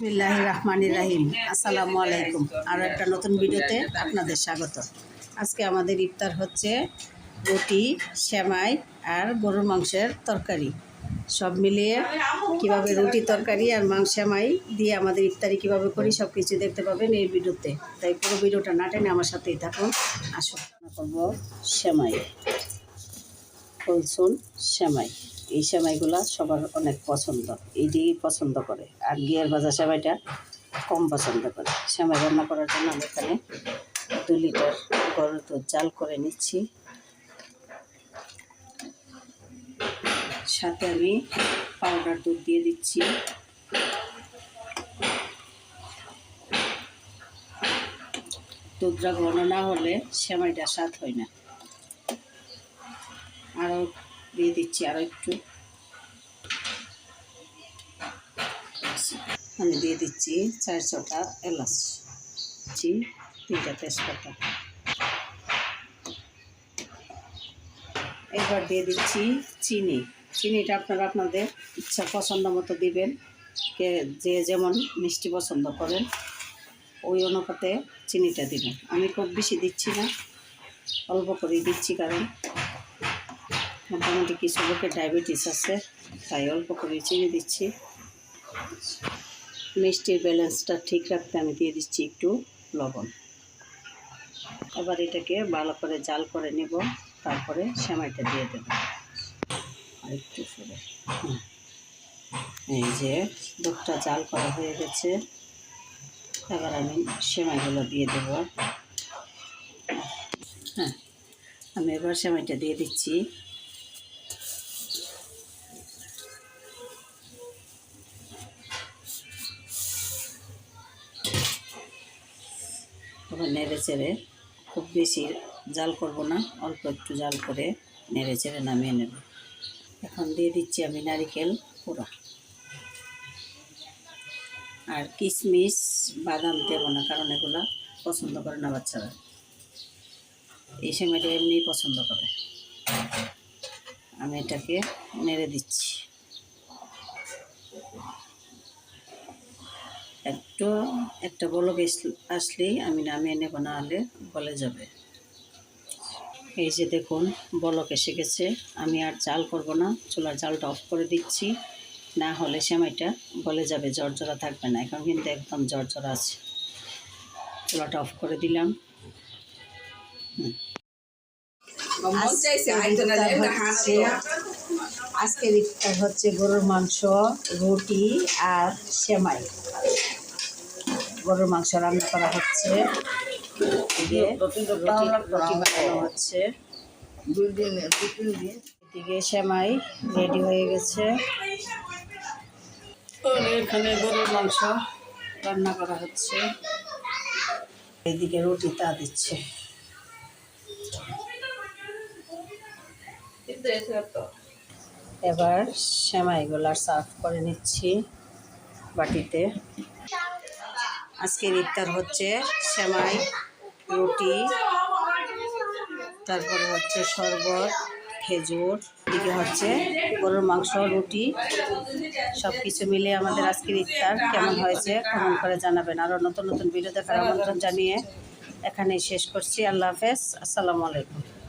বিসমিল্লাহ রহমান রাহিম। আসসালামু আলাইকুম। আরও একটা নতুন ভিডিওতে আপনাদের স্বাগত। আজকে আমাদের ইফতার হচ্ছে রুটি, সেমাই আর গরুর মাংসের তরকারি। সব মিলিয়ে কীভাবে রুটি তরকারি আর মাংস সেমাই দিয়ে আমাদের ইফতারি কীভাবে করি সব কিছু দেখতে পাবেন এই ভিডিওতে। তাই পুরো ভিডিওটা না টেনে আমার সাথেই থাকুন। আসুন করব সেমাই। ফুলসুন সেমাই। এই সেমাইগুলা সবার অনেক পছন্দ। এই এইটাই পছন্দ করে। আর গিয়ার ভাজা সেমাইটা কম পছন্দ করে। সেমাই রান্না করার জন্য আমি এখানে দু লিটার গরুর দুধ জাল করে নিচ্ছি। সাথে আমি পাউডার দুধ দিয়ে দিচ্ছি। দুধটা ঘন না হলে সেমাইটা স্বাদ হয় না। আরও দিয়ে দিচ্ছি আরও একটু। আমি দিয়ে দিচ্ছি চার ছটা এলাচ দিচ্ছি তিনটা তেজপাতা। এবার দিয়ে দিচ্ছি চিনি। চিনিটা আপনারা আপনাদের ইচ্ছা পছন্দ মতো দিবেন। কে যে যেমন মিষ্টি পছন্দ করেন, ওই অনুপাতে চিনিটা দিবেন। আমি খুব বেশি দিচ্ছি না, অল্প করেই দিচ্ছি কারণ মোটামুটি কিছু লোকের ডায়াবেটিস আছে, তাই অল্প করে চিনি দিচ্ছি। মিষ্টির ব্যালেন্সটা ঠিক রাখতে আমি দিয়ে দিচ্ছি একটু লবণ। এবার এটাকে ভালো করে জাল করে নেব, তারপরে সেমাইটা দিয়ে দেব। আর একটু সরে এই যে দুধটা জাল করা হয়ে গেছে, এবার আমি সেমাইগুলো দিয়ে দেব। হ্যাঁ আমি এবার সেমাইটা দিয়ে দিচ্ছি। নেড়ে চেড়ে। খুব বেশি জাল করব না, অল্প একটু জাল করে নেড়ে চেড়ে নামিয়ে নেব। এখন দিয়ে দিচ্ছি আমি নারিকেল পুরা আর কিশমিশ, বাদাম দেবো না, কারণ এগুলো পছন্দ করে না বাচ্চারা। এই সময়টা এমনি পছন্দ করে। আমি এটাকে নেড়ে দিচ্ছি। একটু, একটা বলক আসলেই আমি নামিয়ে নেব না হলে যাবে। এই যে দেখুন, বলক এসে গেছে। আমি আর জাল করব না, চুলার জালটা অফ করে দিচ্ছি। না হলে সেমাইটা গলে যাবে জর্জরা থাকবে না। এখন কিন্তু একদম জর্জরা আছে। চুলাটা অফ করে দিলাম। হুম। আজকের ইফতার হচ্ছে গরুর মাংস রুটি আর সেমাই। গরুর মাংস রান্না করা হচ্ছে। এদিকে রুটি রুটি বানানো হচ্ছে। এদিকে সেমাই রেডি হয়ে গেছে। এখানে গরুর মাংস রান্না করা হচ্ছে। এদিকে রুটি তা দিচ্ছে। এবার সেমাইগুলা সার্ভ করে নিচ্ছি বাটিতে। আজকের ইফতার হচ্ছে সেমাই, রুটি, তারপরে হচ্ছে শরবত, খেজুর, এদিকে হচ্ছে গরুর মাংস, রুটি সব কিছু মিলে আমাদের আজকের ইফতার কেমন হয়েছে কমেন্ট করে জানাবেন। আরও নতুন নতুন ভিডিও দেখার আমন্ত্রণ জানিয়ে এখানেই শেষ করছি। আল্লাহ হাফেজ। আসসালামু আলাইকুম।